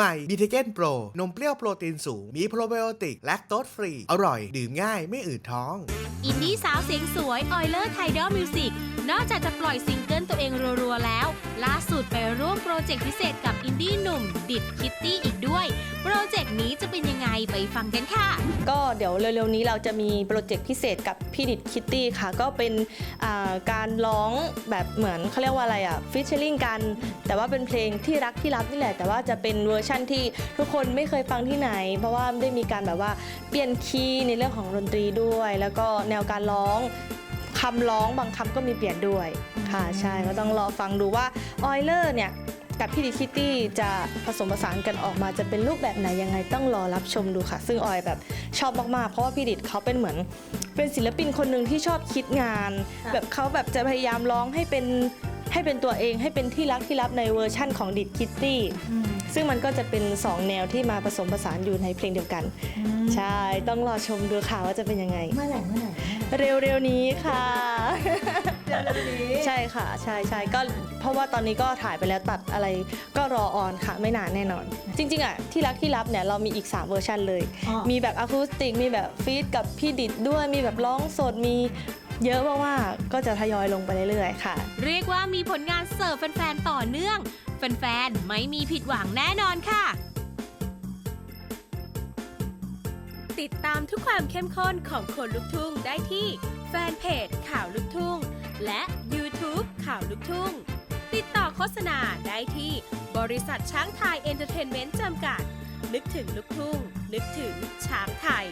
ใหม่บีเทเกนโปรนมเปรี้ยวโปรตีนสูง มีโปรไบโอติกแลคโตสฟรี อร่อย ดื่มง่ายไม่อืดท้อง อินดี้สาวเสียงสวยออยเลอร์ไทดอลมิวสิกนอกจากจะปล่อยซิงเกิลตัวเองรัวๆแล้ว ล่าสุดไปร่วมโปรเจกต์พิเศษกับอินดี้หนุ่ม ดิดคิตตี้อีกด้วย โปรเจกต์นี้จะเป็นยังไงไปฟังกันค่ะ เดี๋ยวเร็วๆนี้เราจะมีโปรเจกต์พิเศษกับพี่ดิดคิตตี้ค่ะ ก็เป็นการร้องแบบเหมือนเขาเรียกว่าอะไรอะฟิชเชอร์ลิงกัน แต่ว่าเป็นเพลงที่รักที่รับนี่แหละ แต่ว่าจะเป็นเวอร์ชั่นที่ทุกคนไม่เคยฟังที่ไหน เพราะว่าได้มีการแบบว่าเปลี่ยนคีย์ในเรื่องของดนตรีด้วย แล้วก็แนวการร้องคำร้องบางคำก็มีเปลี่ยนด้วยค่ะใช่ก็ต้องรอฟังดูว่าออยเลอร์เนี่ย กับพี่ดิคิตตี้จะผสมผสานกันออกมาจะเป็นรูปแบบไหนยังไงต้องรอรับชมดูค่ะ ซึ่งออยแบบชอบมากๆ เพราะว่าพี่ดิดเขาเป็นเหมือน เป็นศิลปินคนหนึ่งที่ชอบคิดงาน แบบเขาแบบจะพยายามร้องให้เป็น ให้เป็นตัวเองให้เป็นที่รักที่รับในเวอร์ชั่นของดิดคิตตี้ซึ่งมันก็จะเป็น 2 แนวที่มาผสมผสานอยู่ในเพลงเดียวกัน ใช่ ต้องรอชมดูค่ะว่าจะเป็นยังไง เมื่อไหร่เมื่อไหร่เร็วๆนี้ค่ะเร็วๆนี้ใช่ค่ะ ใช่ใช่ก็เพราะว่าตอนนี้ก็ถ่ายไปแล้วตัดอะไรก็รอออนค่ะไม่นานแน่นอน จริง ๆอะที่รักที่รับเนี่ยเรามีอีก 3 เวอร์ชันเลยอ๋อมีแบบอะคูสติกมีแบบฟีดกับพี่ดิดด้วยมีแบบร้องสดมี เยอะมากๆก็จะทยอยลงไปเรื่อยๆค่ะ เรียกว่ามีผลงานเสิร์ฟแฟนๆต่อเนื่อง แฟนๆไม่มีผิดหวังแน่นอนค่ะ ติดตามทุกความเข้มข้นของคนลุกทุ่งได้ที่แฟนเพจข่าวลุกทุ่ง และ YouTube ข่าวลุกทุ่ง ติดต่อโฆษณาได้ที่บริษัทช้างไทยเอนเตอร์เทนเมนต์จำกัด นึกถึงลุกทุ่ง นึกถึงช้างไทย